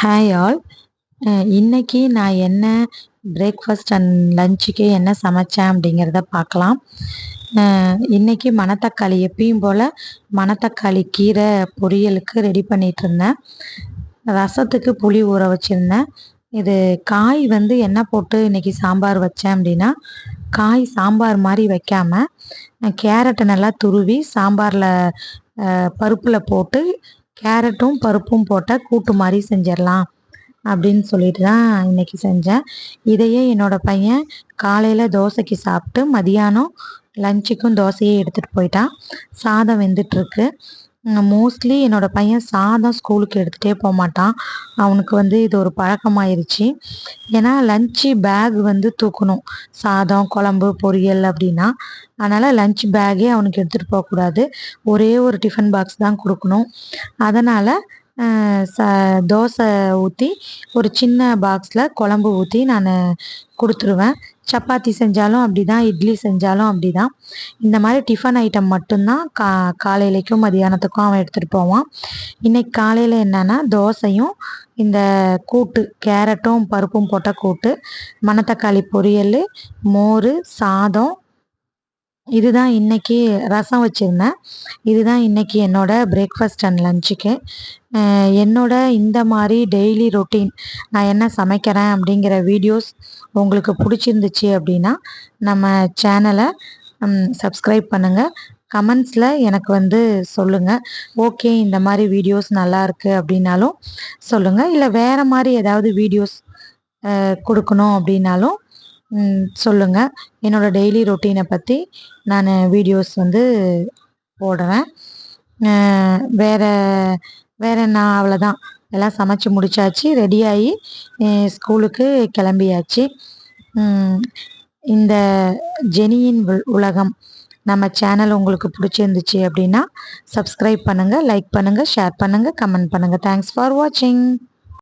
Hi all இன்னைக்கு நான் என்ன பிரேக்ஃபாஸ்ட் அண்ட் லஞ்சுக்கு என்ன சமைச்சேன் அப்படிங்கிறத பார்க்கலாம். இன்றைக்கி இன்னைக்கு மணத்தக்காளி எப்பயும் போல் மணத்தக்காளி கீரை பொரியலுக்கு ரெடி பண்ணிட்டு இருந்தேன். ரசத்துக்கு புளி ஊற வச்சுருந்தேன். இது காய் வந்து என்ன போட்டு இன்னைக்கு சாம்பார் வச்சேன் அப்படின்னா காய் சாம்பார் மாதிரி வைக்காம கேரட்டை நல்லா துருவி சாம்பாரில் பருப்பில் போட்டு கேரட்டும் பருப்பும் போட்ட கூட்டு மாதிரி செஞ்சிடலாம் அப்படின்னு சொல்லிட்டு தான் இன்னைக்கு செஞ்சேன். இதையே என்னோட பையன் காலையில் தோசைக்கு சாப்பிட்டு மதியானம் லஞ்சுக்கும் தோசையே எடுத்துகிட்டு போயிட்டான். சாதம் வெந்துட்டுருக்கு மோஸ்ட்லி என்னோட பையன் சாதம் ஸ்கூலுக்கு எடுத்துகிட்டே போக மாட்டான். அவனுக்கு வந்து இது ஒரு பழக்கமாயிருச்சு. ஏன்னா லஞ்சு பேக் வந்து தூக்கணும். சாதம் குழம்பு பொரியல் அப்படின்னா. அதனால் லஞ்ச் பேக்கே அவனுக்கு எடுத்துகிட்டு போகக்கூடாது. ஒரே ஒரு டிஃபன் பாக்ஸ் தான் கொடுக்கணும். அதனால் ச தோசை ஊற்றி ஒரு சின்ன பாக்ஸில் குழம்பு ஊற்றி நான் கொடுத்துருவேன். சப்பாத்தி செஞ்சாலும் அப்படி தான் இட்லி செஞ்சாலும் அப்படி தான் இந்த மாதிரி டிஃபன் ஐட்டம் மட்டும்தான் கா காலையிலைக்கும் மதியானத்துக்கும் அவன் எடுத்துகிட்டு போவான். இன்றைக்கி காலையில் என்னென்னா தோசையும் இந்த கூட்டு கேரட்டும் பருப்பும் போட்ட கூட்டு மணத்தக்காளி பொரியல் மோர் சாதம் இதுதான் இன்னைக்கு ரசம் வச்சுருந்தேன். இதுதான் இன்னைக்கு என்னோட பிரேக்ஃபாஸ்ட் அண்ட் லஞ்சுக்கு என்னோட இந்த மாதிரி டெய்லி ரொட்டீன் நான் என்ன சமைக்கிறேன் அப்படிங்கிற வீடியோஸ் உங்களுக்கு பிடிச்சிருந்துச்சு அப்படின்னா நம்ம சேனலை சப்ஸ்கிரைப் பண்ணுங்கள் கமெண்ட்ஸில் எனக்கு வந்து சொல்லுங்கள் ஓகே இந்த மாதிரி வீடியோஸ் நல்லாயிருக்கு அப்படின்னாலும் சொல்லுங்கள் இல்லை வேறு மாதிரி ஏதாவது வீடியோஸ் கொடுக்கணும் அப்படின்னாலும் சொல்லுங்கள் என்னோடய என்னோட டெய்லி ரொட்டீனை பற்றி நான் வீடியோஸ் வந்து போடுறேன். வேறு வேறு நான் அவ்வளோதான் எல்லாம் சமைச்சு முடிச்சாச்சு ரெடியாகி ஸ்கூலுக்கு கிளம்பியாச்சு. இந்த ஜெனியின் உலகம் நம்ம சேனல் உங்களுக்கு பிடிச்சிருந்துச்சு அப்படின்னா சப்ஸ்கிரைப் பண்ணுங்கள் லைக் பண்ணுங்கள் ஷேர் பண்ணுங்கள் கமெண்ட் பண்ணுங்கள் தேங்க்ஸ் ஃபார் வாட்சிங்